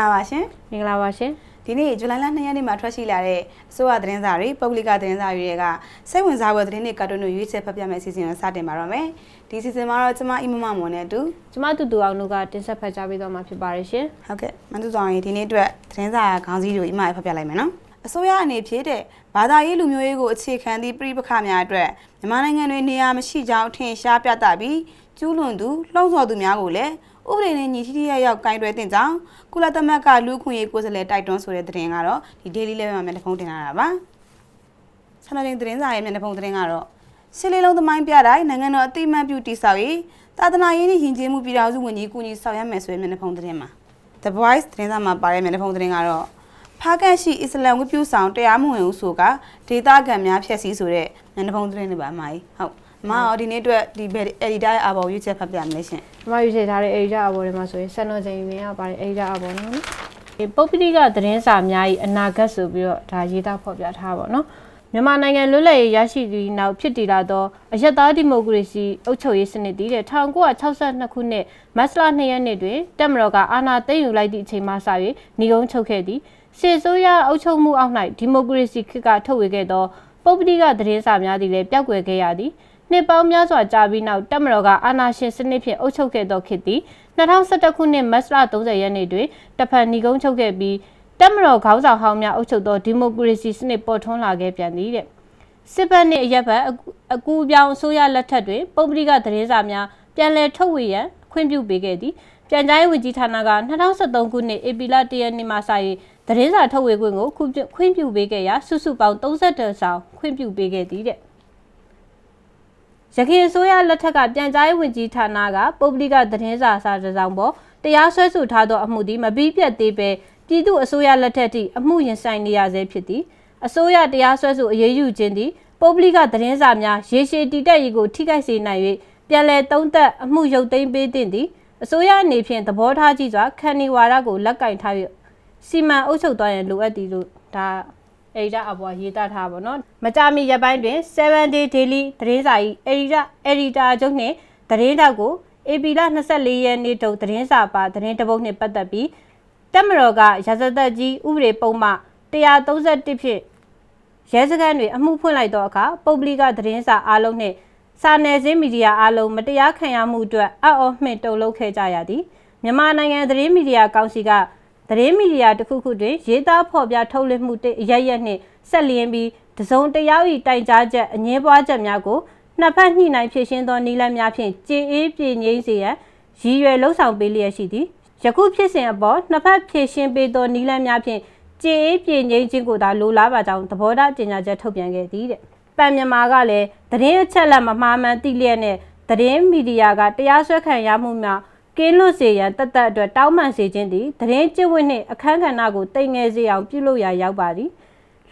မင်္ဂလာပါရှင်မင်္ဂလာပါရှင်ဒီနေ့ဇူလိုင်လ2ရက်နေ့မှာထွက်ရှိလာတဲ့အစိုးရသတင်းစာတွေပုဂ္ဂလိကသတင်းစာတွေကစိတ်ဝင်စားဖွယ်သတင်းတွေကာတွန်းတွေရွေးချယ်ဖတ်ပြမယ့်အစီအစဉ်ကိုစတင်ပါတော့မယ်ဒီအစီအစဉ်မှာတော့ကျမအီမမမွန်နဲ့အတူကျမတူတူအောင်တို့ကတင်ဆက်ဖတ်ကြားပေးတော့မှာဖြစ်ပါတယ်ရှင်ဟုတ်ကဲ့မန်သူဆောင်ရင်ဒီနေ့အတွက်သတင်းစာခေါင်းစည်းတွေကိုအီမရဖတ်ပြလိုက်မယ်နော်အစိုးရအနေဖြင့်တဲ့ဘာသာရေးလူမျိုးရေးကိုအခြေခံသည့်ပြည်ပခါများအတွက်မြန်မာနိုင်ငံတွင်နေရာမရှိကြောင်းထင်ရှားပြသပြီးကျူးလွန်သူလှုံ့ဆော်သူများကိုလည်း ဥပဒေနဲ့ညီထိထိရောက်ရောက်ကင်တွယ်တင်ကြောင်းကုလသမဂ္ဂလူ့ခွင့်ရေးကိုယ်စားလှယ်တိုက်တွန်းဆိုတဲ့သတင်းကတော့ဒီ daily level မှာမျက်နှာဖုံးတင်လာတာပါဆန္ဒတင်သတင်းစာရဲ့မျက်နှာဖုံးသတင်းကတော့ရှစ်လေးလုံးသမိုင်းပြတိုင်းနိုင်ငံတော်အသိအမှတ်ပြုတိဆောက်ရေးသာသနာရေးနှင့်ယဉ်ကျေးမှုပြည်ထောင်စုဝန်ကြီးကူညီဆောင်ရွက်မယ်ဆိုတဲ့မျက်နှာဖုံးသတင်းမှာ The Voice သတင်းစာမှာပါတဲ့မျက်နှာဖုံးသတင်းကတော့ဖားကန်ရှိအစ္စလမ်ဝတ်ပြုဆောင်တရားမဝင်ဘူးဆိုကဒေတာကန်များဖြည့်ဆည်းဆိုတဲ့မျက်နှာဖုံးသတင်းတွေပါအမကြီးဟုတ်အ မအော်ဒီနေ့အတွက်ဒီ editor ရဲ့အဘော်ရွေးချက်ဖတ်ပြမလဲရှင်ကျမရွေးချယ်ထားတဲ့အေဂျာအဘော်တွေမှာဆိုရင်ဆန်တော်ချိန်မြင်ရပါတယ်အေဂျာအဘော်နော်ဒီပုပ္ပတိကသတင်းစာများ၏အနာဂတ်ဆိုပြီးတော့ဒါရေးသားဖော်ပြထားပါတော့မြန်မာနိုင်ငံလွတ်လပ်ရေးရရှိပြီးနောက်ဖြစ်တည်လာသောအယက်သားဒီမိုကရေစီအုပ်ချုပ်ရေးစနစ်တည်တဲ့1962ခုနှစ်မတ်လ2ရက်နေ့တွင်တက်မတော်ကအာဏာသိမ်းယူလိုက်သည့်အချိန်မှစ၍ညီကုန်းချုပ်ခဲ့သည်စေဆိုးရအုပ်ချုပ်မှုအောက်၌ဒီမိုကရေစီခေတ်ကထုတ်ဝေခဲ့သောပုပ္ပတိကသတင်းစာများသည်လည်းပျောက်ကွယ်ခဲ့ရသည် နှစ်ပေါင်းများစွာကြာပြီးနောက်တက်မတော်ကအာဏာရှင်စနစ်ဖြင့်အုပ်ချုပ်ခဲ့သောခေတ်သည်2011ခုနှစ်မတ်လ30ရက်နေ့တွင်တဖန်ညီကုန်းချုပ်ခဲ့ပြီးတက်မတော်ခေါင်းဆောင်ဟောင်းများအုပ်ချုပ်သောဒီမိုကရေစီစနစ်ပေါ်ထွန်းလာခဲ့ပြန်သည်တဲ့စစ်ဘက်နှင့်အရက်ဘက်အကူအကူအပြောင်းအစိုးရလက်ထက်တွင်ပုပ္ပတိကသတင်းစာများပြန်လည်ထုတ်ဝေရန်ခွင့်ပြုပေးခဲ့သည်ပြန်ကြားရေးဝန်ကြီးဌာနက2013ခုနှစ်ဧပြီလ1ရက်နေ့မှစ၍သတင်းစာထုတ်ဝေခွင့်ကိုခွင့်ပြုခွင့်ပြုပေးခဲ့ရာစုစုပေါင်း32ဆောင်ခွင့်ပြုပေးခဲ့သည်တဲ့ ရခိုင်အစိုးရလက်ထက်ကပြန်ကြားရေးဝန်ကြီးဌာနကပုဂ္ဂလိကသတင်းစာစာတစ်စောင်ပေါ်တရားစွဲဆိုထားသောအမှုသည်မပြီးပြတ်သေးပဲပြည်သူအစိုးရလက်ထက်ထိအမှုရင်ဆိုင်နေရဆဲဖြစ်သည်အစိုးရတရားစွဲဆိုအရေးယူခြင်းသည်ပုဂ္ဂလိကသတင်းစာများရေရှည်တည်တတ်ရေးကိုထိခိုက်စေနိုင်၍ပြန်လည်သုံးသပ်အမှုရုပ်သိမ်းပေးသင့်သည်အစိုးရအနေဖြင့်သဘောထားကြီးစွာခံနေဝါဒကိုလက်ကင်ထား၍စီမံအုပ်ချုပ်သွားရန်လိုအပ်သည်လို့ဒါ အေဒီတာအပေါ်ရေးသားထားပါတော့မကြမီရက်ပိုင်းတွင်7 day daily သတင်းစာ၏အေဒီတာအေဒီတာချုပ်နှင့်သတင်းတောက်ကို AP လ24ရက်နေ့တုန်းသတင်းစာပါသတင်းတပုတ်နှင့်ပတ်သက်ပြီးတက်မတော်ကရာဇသက်ကြီးဥပဒေပုံမှ131ဖြင့်ရဲစခန်းတွင်အမှုဖွင့်လိုက်သောအခါပုဂ္ဂလိကသတင်းစာအားလုံးနှင့်စာနယ်ဇင်းမီဒီယာအားလုံးမတရားခံရမှုအတွက်အအော်မှင့်တုံ့လုပ်ခဲ့ကြရသည်မြန်မာနိုင်ငံသတင်းမီဒီယာကောင်စီက သတင်းမီဒီယာတစ်ခုခုတွင်ရေးသားဖော်ပြထုတ်လွှင့်မှုတစ်ရရက်နှင့်ဆက်လျင်းပြီးတစုံတယောက်၏တိုင်ကြားချက်အငင်းပွားချက်များကိုနှစ်ဖက်ညှိနှိုင်းဖြည့်ရှင်းသောနည်းလမ်းများဖြင့်ကြေအေးပြည်ငြိမ်းစေရန်ရည်ရွယ်လှုံ့ဆော်ပေးလျက်ရှိသည်ယခုဖြစ်စဉ်အပေါ်နှစ်ဖက်ဖြည့်ရှင်းပေးသောနည်းလမ်းများဖြင့်ကြေအေးပြည်ငြိမ်းခြင်းကိုသာလိုလားပါကြောင်းသဘောထားကြေညာချက်ထုတ်ပြန်ခဲ့သည်တဲ့ပန်မြန်မာကလည်းသတင်းအချက်အလက်မမှားမှန်သိလျက်နဲ့သတင်းမီဒီယာကတရားစွဲခံရမှုများ ကင်းလွတ်စေရန်တသက်အတွက်တောင်းပန်စေခြင်းသည်သတင်းကျင့်ဝတ်နှင့်အခမ်းကဏ္ဍကိုတိမ်ငယ်စေအောင်ပြုလုပ်ရာရောက်ပါသည်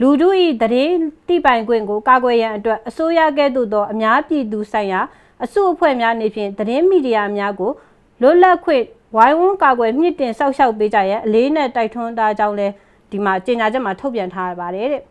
လူတို့၏သတင်းတိပိုင်ခွင့်ကိုကာကွယ်ရန်အတွက်အစိုးရကဲ့သို့သောအများပြည်သူဆိုင်ရာအစုအဖွဲ့များနေဖြင့်သတင်းမီဒီယာများကိုလွတ်လပ်ခွင့်ဝိုင်းဝန်းကာကွယ်မြင့်တင်ဆောက်ရှောက်ပေးကြရန်အလေးနဲ့တိုက်တွန်းထားကြောင်းလဲဒီမှာကြေညာချက်မှာထုတ်ပြန်ထားပါတယ်တဲ့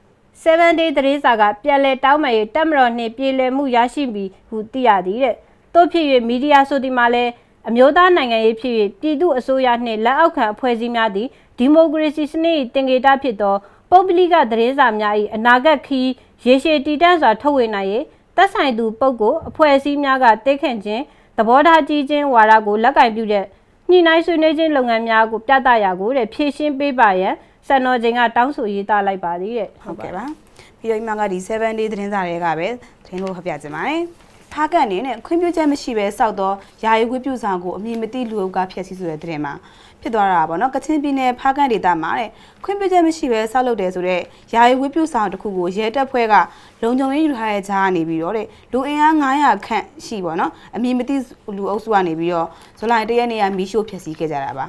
7 day သတင်းစာကပြန်လည်တောင်းပန်ရေးတက်မတော်နှင့်ပြည်လည်မှုရရှိပြီဟုသိရသည်တဲ့တို့ဖြစ်၍မီဒီယာဆိုဒီမှာလဲ အမျိုးသားနိုင်ငံရေးဖြစ်၍ပြည်သူအစိုးရနှင့်လက်အောက်ခံအဖွဲ့အစည်းများသည့်ဒီမိုကရေစီစနစ်၏တင်ကေတဖြစ်သောပုဂ္ဂလိကသတင်းစာများ၏အနာဂတ်ခီးရေရှည်တည်တံ့စွာထုတ်ဝေနိုင်၍သက်ဆိုင်သူပုဂ္ဂိုလ်အဖွဲ့အစည်းများကတိတ်ခန့်ခြင်းသဘောထားကြီးခြင်းဝါဒကိုလက်ကင်ပြုတဲ့ညှိနှိုင်းဆွေးနွေးခြင်းလုပ်ငန်းများကိုပြသရာကိုတဲ့ဖြည့်ရှင်းပေးပါရန်စံတော်ချိန်ကတောင်းဆိုရေးသားလိုက်ပါသည်တဲ့ဟုတ်ကဲ့ပါပြီးတော့ဒီမှာကဒီ7 day သတင်းစာတွေကပဲသတင်းလို့ဖတ်ပြခြင်းပါတယ် ဖားကန်နေနဲ့ခွင့်ပြုချက်မရှိဘဲစောက်တော့ယာယီဝတ်ပြုဆောင်ကိုအမည်မသိလူအုပ်ကဖျက်ဆီးဆိုတဲ့သတင်းမှာ ဖြစ်သွားတာပေါ့နော်ကချင်ပြည်နယ်ဖားကန်ဒေသမှာတဲ့ခွင့်ပြုချက်မရှိဘဲစောက်လုပ်တယ်ဆိုတော့ယာယီဝတ်ပြုဆောင်တစ်ခုကိုရဲတပ်ဖွဲ့ကလုံခြုံရေးယူထားတဲ့ကြားကနေပြီးတော့တဲ့လူအင်အား900ခန့်ရှိပေါ့နော်အမည်မသိလူအုပ်စုကနေပြီးတော့ဇူလိုင်၁ရက်နေ့ကမီးရှို့ဖျက်ဆီးခဲ့ကြတာပါ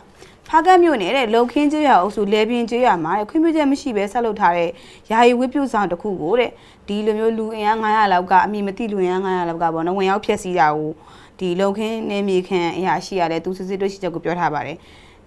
ဖားကတ်မြို့နယ်တဲ့လုံခင်းကျွော်အုပ်စုလေပြင်းကျွော်မှာတဲ့ခွင့်ပြုချက်မရှိဘဲဆက်လုပ်ထားတဲ့ယာယီဝတ်ပြုဆောင်တစ်ခုကိုတဲ့ဒီလိုမျိုးလူအင်အား900လောက်ကအမည်မသိလူအင်အား900လောက်ကပေါ့နော်ဝင်ရောက်ဖျက်ဆီးတာကိုဒီလုံခင်းနေမြေခန့်အရာရှိရတဲ့သူစစ်စစ်တွေ့ရှိချက်ကိုပြောထားပါတယ်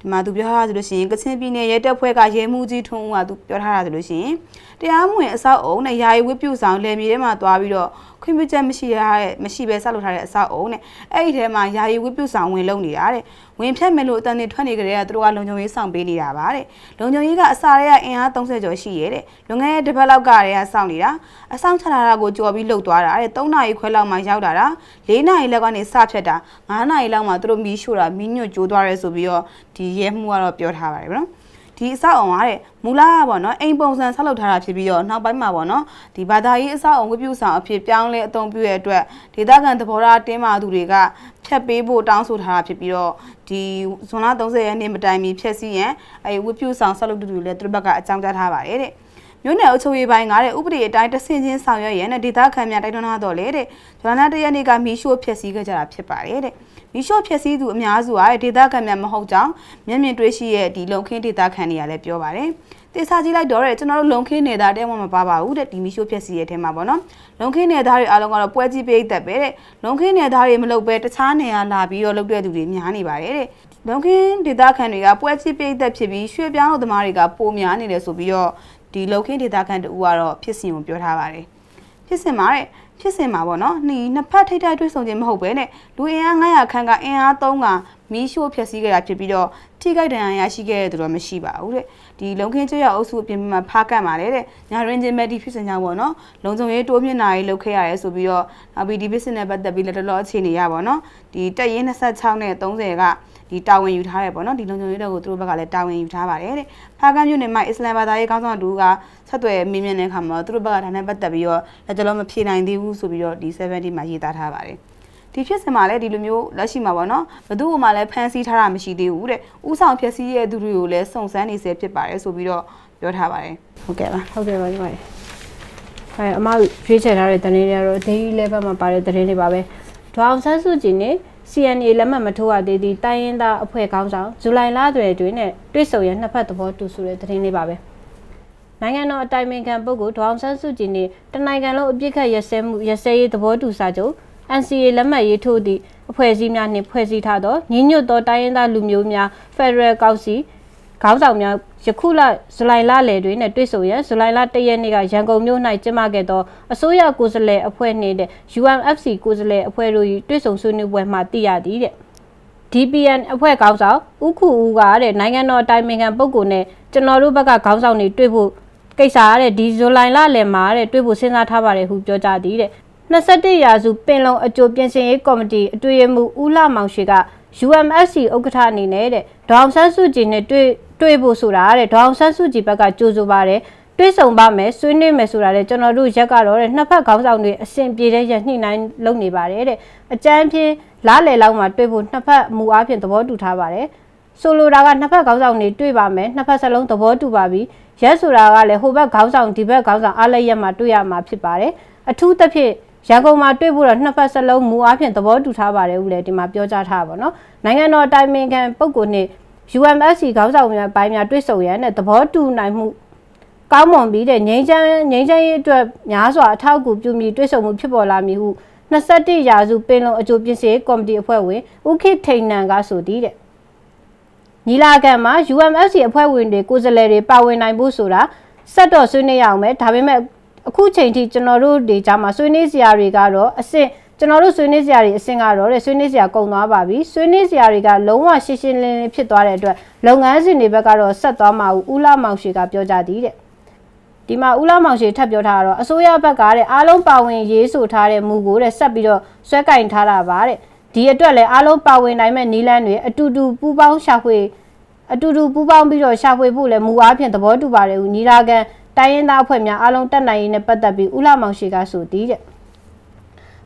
ဒီမှာသူပြောထားတာဆိုလို့ရှိရင်ကချင်ပြည်နယ်ရဲတပ်ဖွဲ့ကရဲမှုကြီးထွန်းဦးကသူပြောထားတာဆိုလို့ရှိရင်တရားမဝင်အဆောက်အုံနဲ့ယာယီဝတ်ပြုဆောင်လယ်မြေထဲမှာသွားပြီးတော့ခွင့်ပြုချက်မရှိရတဲ့မရှိဘဲဆက်လုပ်ထားတဲ့အဆောက်အုံနဲ့အဲ့ဒီထဲမှာယာယီဝတ်ပြုဆောင်ဝင်လုံနေတာတဲ့ ဝဝင်ဖြတ်မယ်လို့အတန်တွေထွက်နေကြတဲ့ကသူတို့ကလုံခြုံရေးဆောင်ပေးနေတာပါတဲ့လုံခြုံရေးကအစာတွေကအင်အား30ကျော်ရှိရဲတဲ့လွန်ခဲ့တဲ့တစ်ပတ်လောက်ကတည်းကစောင့်နေတာအဆောင်ချလာတာကိုကြော်ပြီးလှုပ်သွားတာတဲ့3နာရီခွဲလောက်မှရောက်လာတာ4နာရီလောက်ကနေစဖြတ်တာ9နာရီလောက်မှသူတို့မီးရှို့တာမီးညွတ်ကျိုးသွားရဲဆိုပြီးတော့ဒီရဲမှုကတော့ပြောထားပါတယ်ဗျနော် ဒီအဆောက်အုံကတဲ့မူလကပေါ့နော်အိမ်ပုံစံဆောက်လုပ်ထားတာဖြစ်ပြီးတော့နောက်ပိုင်းမှာပေါ့နော်ဒီဘာသာရေးအဆောက်အုံဝိပုဆောင်အဖြစ်ပြောင်းလဲအသုံးပြုရတဲ့အတွက်ဒေသခံသဘောထားတင်းမာသူတွေကဖြတ်ပေးဖို့တောင်းဆိုထားတာဖြစ်ပြီးတော့ဒီဇွန်လ30ရက်နေ့မတိုင်မီဖြတ်စည်းရန်အဲဝိပုဆောင်ဆောက်လုပ်သူတွေလည်းသူတို့ဘက်ကအကြောင်းကြားထားပါတယ်တဲ့မြို့နယ်အုပ်ချုပ်ရေးပိုင်းကတဲ့ဥပဒေအတိုင်းတဆင်ချင်းဆောင်ရွက်ရန်နဲ့ဒေသခံများတိုက်တွန်းထားတော့လေတဲ့ဇွန်လတရက်နေ့ကမီရှို့ဖျက်ဆီးခဲ့ကြတာဖြစ်ပါတယ်တဲ့ မီရှို့ဖျက်ဆီးသူအများစုကဒေသခံများမဟုတ်ကြောင်းမျက်မြင်တွေ့ရှိရဲ့ဒီလုံခင်းဒေသခံတွေကလည်းပြောပါတယ်တေစာကြည့်လိုက်တော့တဲ့ကျွန်တော်တို့လုံခင်းနေသားတဲမှမပါပါဘူးတဲ့ဒီမီရှို့ဖျက်ဆီးရဲ့အထဲမှာပေါ့နော်လုံခင်းနေသားတွေအားလုံးကတော့ပွဲကြီးပိတ်သက်ပဲတဲ့လုံခင်းနေသားတွေမလုပ်ပဲတခြားနေရာလာပြီးတော့လုပ်တဲ့သူတွေများနေပါတယ်တဲ့လုံခင်းဒေသခံတွေကပွဲကြီးပိတ်သက်ဖြစ်ပြီးရွှေပြောင်းတို့သမားတွေကပိုများနေတယ်ဆိုပြီးတော့ဒီလုံခင်းဒေတာခန့်တူကတော့ဖြစ်စဉ်ကိုပြောထားပါတယ်ဖြစ်စဉ်မှာတဲ့ ဖြစ်စဉ်မှာပေါ့နော်နှီးနှစ်ဖက်ထိတ်ထိုက်တွေ့ဆုံခြင်းမဟုတ်ပဲနဲ့လူအင်အား900ခန့်ကအင်အား3ကမီးရှို့ဖျက်ဆီးခဲ့တာဖြစ်ပြီးတော့ထိခိုက်ဒဏ်ရာရရှိခဲ့တဲ့သူတော့မရှိပါဘူးတဲ့ဒီလုံခင်းကျွရအုပ်စုအပြင်မှာဖားကတ်ပါလေတဲ့ညာရင်းချင်းမဲ့ဒီဖြစ်စဉ်ကြောင့်ပေါ့နော်လုံခြုံရေးတိုးမြင့်နာရေးလုပ်ခဲ့ရတယ်ဆိုပြီးတော့နောက်ပြီးဒီ business နဲ့ပတ်သက်ပြီးလက်တလောအခြေအနေရပါတော့ဒီတက်ရင်26နဲ့30ကဒီတာဝန်ယူထားတယ်ပေါ့နော်ဒီလုံခြုံရေးတွေကိုသူတို့ဘက်ကလည်းတာဝန်ယူထားပါတယ်တဲ့ဖားကတ်မြို့နယ်မှာအစ္စလမ်ဘာသာရေးခေါင်းဆောင်တူကဆက်သွယ်မင်းမြန်းတဲ့အခါမှာသူတို့ဘက်ကဒါနဲ့ပတ်သက်ပြီးတော့လက်တလောမဖြေနိုင်သေးဘူးဆိုပြီးတော့ဒီ70မှာရေးသားထားပါတယ်ဒီဖြစ်စဉ်မှာလည်းဒီလိုမျိုးလက်ရှိမှာပေါ့နော်ဘသူ့မှလည်းဖန်ဆီးထားတာမရှိသေးဘူးတဲ့ဥဆောင်ဖြစ်စီရဲ့သူတွေကိုလည်းစုံစမ်းနေစေဖြစ်ပါတယ်ဆိုပြီးတော့ပြောထားပါတယ်ဟုတ်ကဲ့ပါဟုတ်ကဲ့ပါညီမလေးအဲအမရွေးချယ်ထားတဲ့သတင်းတွေကတော့ daily level မှာပါတဲ့သတင်းတွေပါပဲဒေါအောင်ဆန်းစုကြည်နဲ့ CNA လက်မှတ်မထိုးရသေးသည့်တိုင်းရင်းသားအဖွဲ့ခေါင်းဆောင်ဇူလိုင်လတွင်တွင်နဲ့တွေ့ဆုံရနှစ်ဖက်သဘောတူဆိုတဲ့သတင်းလေးပါပဲ နိုင်ငံတော်အတိုင်ပင်ခံပုဂ္ဂိုလ်ဒေါအောင်ဆန်းစုကြည်နဲ့တနိုင်ငံလုံးအပြစ်ခတ်ရစဲမှုရစဲရေးသဘောတူစာချုပ် NCA လက်မှတ်ရေးထိုးသည့်အဖွဲ့အစည်းများနှင့်ဖွဲ့စည်းထားသောညီညွတ်သောတိုင်းရင်းသားလူမျိုးများ Federal Council ခေါင်းဆောင်များယခုလဇူလိုင်လလယ်တွင်နဲ့တွေ့ဆုံရန်ဇူလိုင်လ၁ရက်နေ့ကရန်ကုန်မြို့၌ကျင်းပခဲ့သောအစိုးရကိုယ်စားလှယ်အဖွဲ့နှင့်တဲ့ UNFC ကိုယ်စားလှယ်အဖွဲ့တို့၏တွေ့ဆုံဆွေးနွေးပွဲမှသိရသည်တဲ့ DPN အဖွဲ့ခေါင်းဆောင်ဦးခုဦးကတဲ့နိုင်ငံတော်အတိုင်ပင်ခံပုဂ္ဂိုလ်နဲ့ကျွန်တော်တို့ဘက်ကခေါင်းဆောင်တွေတွေ့ဖို့ ကိစ္စရတဲ့ဒီဇူလိုင်လလယ်မှာတဲ့တွေ့ဖို့စဉ်းစားထားပါတယ်ဟုပြောကြားသည်တဲ့21ရာစုပင်လုံအကြိုပြင်ဆင်ရေးကော်မတီအတွေ့အမှုဦးလာမောင်ရှိက UMSC ဥက္ကဋ္ဌအနေနဲ့တဲ့ဒေါအောင်ဆန်းစုကြည်နဲ့တွေ့တွေ့ဖို့ဆိုတာတဲ့ဒေါအောင်ဆန်းစုကြည်ဘက်ကကြိုးဆိုပါတယ်တွေ့ဆုံပါမယ်ဆွေးနွေးမယ်ဆိုတာတဲ့ကျွန်တော်တို့ရက်ကတော့တဲ့နှစ်ဖက်ခေါင်းဆောင်တွေအစဉ်ပြေတဲ့ရက်ညှိနှိုင်းလုပ်နေပါတယ်တဲ့အကြမ်းဖြင့်လားလေလောက်မှာတွေ့ဖို့နှစ်ဖက်မူအားဖြင့်သဘောတူထားပါတယ်ဆိုလိုတာကနှစ်ဖက်ခေါင်းဆောင်တွေတွေ့ပါမယ်နှစ်ဖက်စလုံးသဘောတူပါပြီ ရက်ဆိုတာကလည်းဟိုဘက်ခေါင်းဆောင်ဒီဘက်ခေါင်းဆောင်အားလည်းရက်မှာတွေ့ရမှာဖြစ်ပါတယ်အထူးသဖြင့်ရန်ကုန်မှာတွေ့ဖို့တော့နှစ်ဖက်စလုံးမူအားဖြင့်သဘောတူထားပါတယ်ဦးလည်းဒီမှာပြောကြားထားပါတော့နိုင်ငံတော်တိုင်ပင်ခံပုဂ္ဂိုလ်နှင့် UMSC ခေါင်းဆောင်များပိုင်းများတွေ့ဆုံရန်နဲ့သဘောတူနိုင်မှုကောင်းမွန်ပြီးတဲ့ငြိမ်းချမ်းငြိမ်းချမ်းရေးအတွက်များစွာအထောက်အကူပြုမိတွေ့ဆုံမှုဖြစ်ပေါ်လာမည်ဟု21ရာစုပင်လုံအကြိုပြင်ဆင်ရေးကော်မတီအဖွဲ့ဝင်ဦးခေထိန်နန်ကဆိုသည်တဲ့ ညီလာခံမှာ UMFC အဖွဲ့ဝင်တွေကိုယ်စားလှယ်တွေပါဝင်နိုင်ဖို့ဆိုတာစက်တော့ဆွေးနွေးရအောင်ပဲဒါပေမဲ့အခုချိန်ထိကျွန်တော်တို့ဒီကြားမှာဆွေးနွေးစရာတွေကတော့အစ်စ်ကျွန်တော်တို့ဆွေးနွေးစရာတွေအဆင့်ကတော့တဲ့ဆွေးနွေးစရာကုန်သွားပါပြီဆွေးနွေးစရာတွေကလုံးဝရှင်းရှင်းလင်းလင်းဖြစ်သွားတဲ့အတွက်လုပ်ငန်းစဉ်တွေဘက်ကတော့ဆက်သွားမှာဦးဦးလာမောင်ရှိကပြောကြသည်တဲ့ဒီမှာဦးလာမောင်ရှိထပ်ပြောထားတာတော့အစိုးရဘက်ကတဲ့အားလုံးပါဝင်ရေးဆိုထားတဲ့မူကိုတဲ့ဆက်ပြီးတော့ဆွဲကင်ထားတာပါတဲ့ ဒီအတွက်လည်းအားလုံးပါဝင်နိုင်မဲ့နီလန်းတွေအတူတူပူးပေါင်းရှာဖွေအတူတူပူးပေါင်းပြီးတော့ရှာဖွေဖို့လည်းမူအားဖြင့်သဘောတူပါတယ်ဦးညီလာခံတိုင်းရင်းသားအဖွဲ့များအားလုံးတက်နိုင်ရေးနဲ့ပတ်သက်ပြီးဦးလာမောင်ရှိကဆိုသည်တဲ့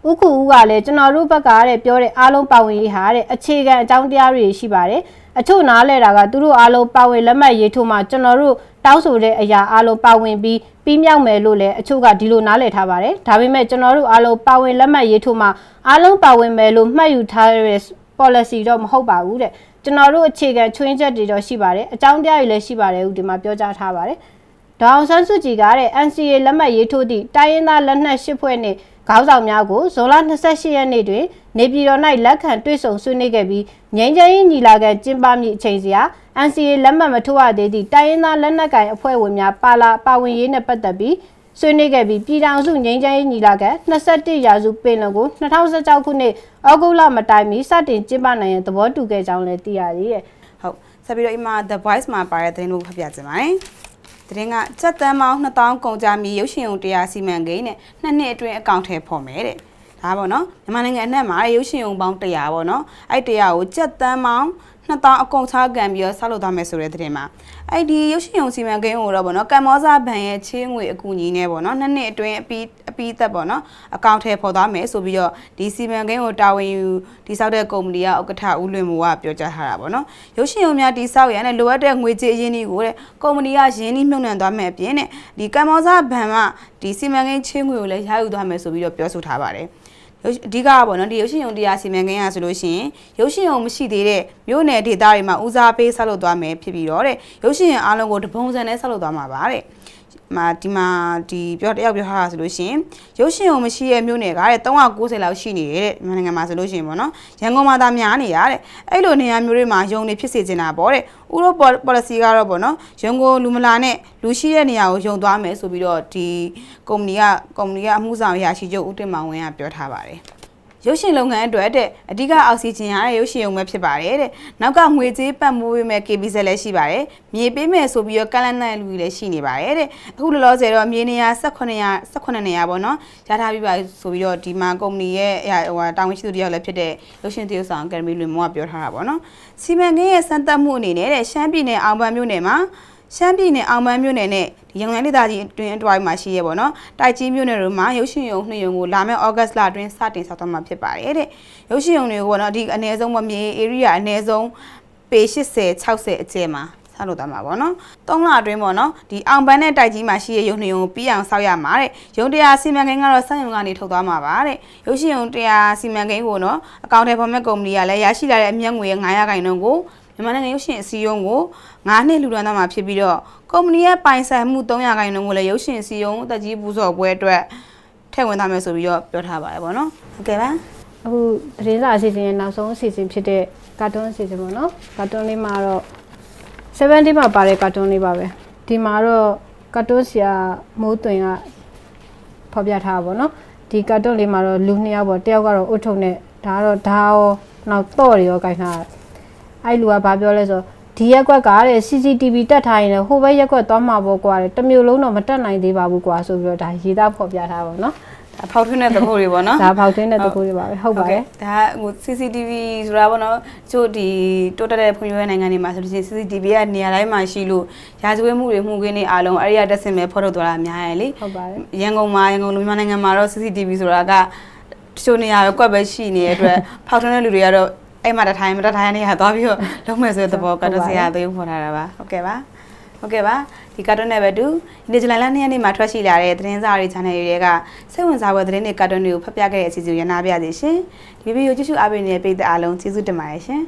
ဥက္ခုဦးကလည်းကျွန်တော်တို့ဘက်ကတဲ့ပြောတဲ့အားလုံးပါဝင်ရေးဟာတဲ့အခြေခံအကြောင်းတရားတွေရှိပါတယ်အချို့နားလဲတာကသူတို့အားလုံးပါဝင်လက်မှတ်ရေးထိုးမှကျွန်တော်တို့တောင်းဆိုတဲ့အရာအားလုံးပါဝင်ပြီး ပြီးမြောက်မယ်လို့လည်းအချို့ကဒီလိုနားလဲထားပါတယ်ဒါပေမဲ့ကျွန်တော်တို့အားလုံးပါဝင်လက်မှတ်ရေးထိုးမှအားလုံးပါဝင်မယ်လို့မှတ်ယူထားတဲ့ policy တော့မဟုတ်ပါဘူးတဲ့ကျွန်တော်တို့အခြေခံချွင်းချက်တွေတော့ရှိပါတယ်အကြောင်းတရားတွေလည်းရှိပါတယ်ဦးဒီမှာပြောကြားထားပါတယ်ဒေါအောင်ဆန်းစုကြည်ကတဲ့ NCA လက်မှတ်ရေးထိုးသည့်တိုင်းရင်းသားလက်နက်ရှစ်ဖွဲ့နှင့် ခေါင်းဆောင်များကိုဇွန်လ28ရက်နေ့တွင်နေပြည်တော်၌လက်ခံတွေ့ဆုံဆွေးနွေးခဲ့ပြီးငြိမ်းချမ်းရေးညီလာခံကျင်းပမည့်အချိန်စီဟာ NCA လက်မှတ်မထိုးရသေးသည့်တိုင်းရင်းသားလက်နက်ကိုင်အဖွဲ့ဝင်များပါလာပါဝင်ရေးနှင့်ပတ်သက်ပြီးဆွေးနွေးခဲ့ပြီးပြည်ထောင်စုငြိမ်းချမ်းရေးညီလာခံ21ရာစုပင်လုံကို2016ခုနှစ်ဩဂုတ်လမတိုင်မီစတင်ကျင်းပနိုင်ရန်သဘောတူခဲ့ကြောင်းလည်းသိရသေးတယ်ဟုတ်ဆက်ပြီးတော့ဒီမှာ The Voice မှာပါတဲ့သတင်းကိုဖတ်ပြချင်ပါတယ် သတင်းကစက်တန်းပေါင်း2000ကုန်ကြမီရုပ်ရှင်ုံတရားစီမံကိန်းနဲ့နှစ်နှစ်အတွင်းအကောင့်ထဲပေါ်မယ်တဲ့ဒါပေါ့နော်မြန်မာနိုင်ငံအနှံ့မှာရုပ်ရှင်ုံပေါင်း100ပေါ့နော်အဲ့100ကိုစက်တန်းပေါင်း 2000အကုန်ချကန်ပြီးတော့ဆောက်လုပ်သွားမယ်ဆိုတဲ့သတင်းမှာအဲ့ဒီရုပ်ရှင်ုံစီမံကိန်းကိုတော့ပေါ့နော်ကမ္ဘောဇဘဏ်ရဲ့ချင်းငွေအကူအညီနဲ့ပေါ့နော်နှစ်နှစ်အတွင်းအပြီးအပြီးသက်ပေါ့နော်အကောင့်ထဲပေါ်သွားမယ်ဆိုပြီးတော့ဒီစီမံကိန်းကိုတာဝန်ယူဒီဆောက်တဲ့ကုမ္ပဏီကဥက္ကဋ္ဌဦးလွင်မိုးကပြောကြားထားတာပေါ့နော်ရုပ်ရှင်ုံများတိဆောက်ရန်နဲ့လိုအပ်တဲ့ငွေကြေးအရင်းအနှီးကိုတဲ့ကုမ္ပဏီကရင်းနှီးမြှုပ်နှံသွားမယ်အပြင်နဲ့ဒီကမ္ဘောဇဘဏ်ကဒီစီမံကိန်းချင်းငွေကိုလည်းရယူသွားမယ်ဆိုပြီးတော့ပြောဆိုထားပါတယ်ရုပ် အဓိကကပေါ့နော်ဒီရုပ်ရှင်ရုံတရားစီမံကိန်းရဆိုလို့ရှိရင်ရုပ်ရှင်ရုံမရှိသေးတဲ့မြို့နယ်ဒေသတွေမှာဦးစားပေးဆောက်လုပ်သွားမယ်ဖြစ်ပြီးတော့တဲ့ရုပ်ရှင်ရုံအားလုံးကိုတပုံစံနဲ့ဆောက်လုပ်သွားမှာပါတဲ့ မှာဒီမှာဒီပြောတယောက်ပြောထားတာဆိုလို့ရှိရင်ရုပ်ရှင်ရုံမရှိတဲ့မြို့နယ်ကတဲ့390လောက်ရှိနေတယ်တဲ့မြန်မာနိုင်ငံမှာဆိုလို့ရှိရင်ပေါ့နော်ရန်ကုန်မှာသာများနေရတဲ့အဲ့လိုနေရာမျိုးတွေမှာရုံတွေဖြစ်စေချင်တာပေါ့တဲ့ဥရောပ policy ကတော့ပေါ့နော်ရန်ကုန်လူမလာနဲ့လူရှိတဲ့နေရာကိုယုံသွားမယ်ဆိုပြီးတော့ဒီကုမ္ပဏီကကုမ္ပဏီကအမှုဆောင်ရာရှိချုပ်ဦးတင်မောင်ဝင်းကပြောထားပါတယ် ရုပ်ရှင်လုပ်ငန်းအတွက်တဲ့အဓိကအောက်ဆီဂျင်ရတဲ့ရုပ်ရှင်ရုံပဲဖြစ်ပါတယ်တဲ့။နောက်ကငွေကြေးပတ်မိုးပေးမဲ့ KBZ လည်းရှိပါတယ်။မြေပေးမဲ့ဆိုပြီးတော့ကလန်နိုင်လူကြီးလည်းရှိနေပါတယ်တဲ့။အခုလောလောဆယ်တော့မြေနေရာ1800 18နေရာပေါ့နော်။ရထားပြီးပါဆိုပြီးတော့ဒီမှာကုမ္ပဏီရဲ့ဟိုတာဝန်ရှိသူတယောက်လည်းဖြစ်တဲ့ရုပ်ရှင်သရုပ်ဆောင်အကယ်ဒမီလွင်မောကပြောထားတာပေါ့နော်။စီမံကိန်းရဲ့စံတက်မှုအနေနဲ့တဲ့ရှမ်းပြည်နယ်အောင်ပန်းမြို့နယ်မှာရှမ်းပြည်နယ်အောင်ပန်းမြို့နယ်နဲ့ဒီ ရန်ကုန်ဒေသကြီးအတွင်းအတွိုင်းမှာရှိရဲပေါ့နော်တိုက်ကြီးမြို့နယ်တို့မှာရုပ်ရှင်ရုံနှစ်ရုံကိုလာမယ့်ဩဂတ်လအတွင်းစတင်ဆောက်သွားမှာဖြစ်ပါတယ်တဲ့ရုပ်ရှင်ရုံတွေကိုပေါ့နော်ဒီအနည်းဆုံးမမြေ area အနည်းဆုံးပေ80 60အကျယ်မှာဆောက်လုပ်သွားမှာပေါ့နော်၃လအတွင်းပေါ့နော်ဒီအောင်ပန်းနဲ့တိုက်ကြီးမှာရှိတဲ့ရုံနှစ်ရုံကိုပြီးအောင်ဆောက်ရမှာတဲ့ရုံတရားစီမံကိန်းကတော့စက်ရုံကနေထုတ်သွားမှာပါတဲ့ရုပ်ရှင်ရုံတရားစီမံကိန်းကိုနော်အကောင့်ထဲပေါ်မဲ့ကုမ္ပဏီကလည်းရရှိလာတဲ့အမြတ်ငွေရဲ့900ခိုင်နှုန်းကို မြန်မာနိုင်ငံရုပ်ရှင်အစည်းအရုံးကို9နှစ်လူတွန်းသားမှာဖြစ်ပြီးတော့ကုမ္ပဏီရဲ့ပိုင်ဆိုင်မှု300ခိုင်နှုန်းကိုလည်းရုပ်ရှင်အစည်းအရုံးအသက်ကြီးပူဇော်ပွဲအတွက်ထည့်ဝင်သားမယ်ဆိုပြီးတော့ပြောထားပါတယ်ပေါ့နော်ဟုတ်ကဲ့ပါအခုသတင်းစာအစီအစဉ်ရဲ့နောက်ဆုံးအစီအစဉ်ဖြစ်တဲ့ကာတွန်းအစီအစဉ်ပေါ့နော်ကာတွန်းလေးမှာတော့70မှာပါတဲ့ကာတွန်းလေးပါပဲဒီမှာတော့ကာတွန်းဆရာမိုးသွင်ကဖော်ပြထားတာပေါ့နော်ဒီကာတွန်းလေးမှာတော့လူနှစ်ယောက်ပေါ့တယောက်ကတော့အုတ်ထုံနဲ့ဒါကတော့ဓာတ်ရောနောက်တော့တွေရောခြင်ထားတာ အဲ့လူကဘာပြောလဲဆိုတော့ဒီရက်ကွက်ကတဲ့ CCTV တက်ထားရင်လည်းဟိုဘက်ရက်ကွက်သွားမှာပေါ့ကွာတဲ့တစ်မျိုးလုံးတော့မတက်နိုင်သေးပါဘူးကွာဆိုပြီးတော့ဒါရေးသားဖော်ပြထားပါတော့နော်ဒါဖောက်ထွင်းတဲ့သဘောတွေပေါ့နော်ဒါဖောက်ထွင်းတဲ့တကူတွေပါပဲဟုတ်ပါတယ်ဒါဟို CCTV ဆိုတာပေါ့နော်ကျို့ဒီတိုးတက်တဲ့ဖွံ့ဖြိုးရေးနိုင်ငံတွေမှာဆိုလို့ရှိရင် CCTV ကနေရာတိုင်းမှာရှိလို့ရာဇဝတ်မှုတွေမှုခင်းတွေအားလုံးအဲ့ဒီကတက်စင်မဲ့ဖော်ထုတ်သွားတာအများကြီးလေဟုတ်ပါတယ်ရန်ကုန်မှာရန်ကုန်လူမြန်မာနိုင်ငံမှာတော့ CCTV ဆိုတာကတချို့နေရာပဲကွက်ပဲရှိနေတဲ့အတွက်ဖောက်ထွင်းတဲ့လူတွေကတော့ အဲ့မှာတထိုင်မတထိုင်နေရသွားပြီးတော့လုံးမဲ့ဆိုတဲ့သဘောကတော့ဆရာသေးဖော်ထားတာပါဟုတ်ကဲ့ပါဟုတ်ကဲ့ပါဒီကာတွန်းနဲ့ပဲတူဒီဇူလိုင်လ2ရက်နေ့မှာထွက်ရှိလာတဲ့သတင်းစာတွေ channel တွေကစိတ်ဝင်စားဖွယ်သတင်းတွေကာတွန်းတွေကိုဖတ်ပြခဲ့တဲ့အစီအစဉ်ကိုရနာပြစေရှင်ဒီဗီဒီယိုကြည့်ရှုအားပေးနေတဲ့ပရိသတ်အားလုံးကျေးဇူးတင်ပါတယ်ရှင်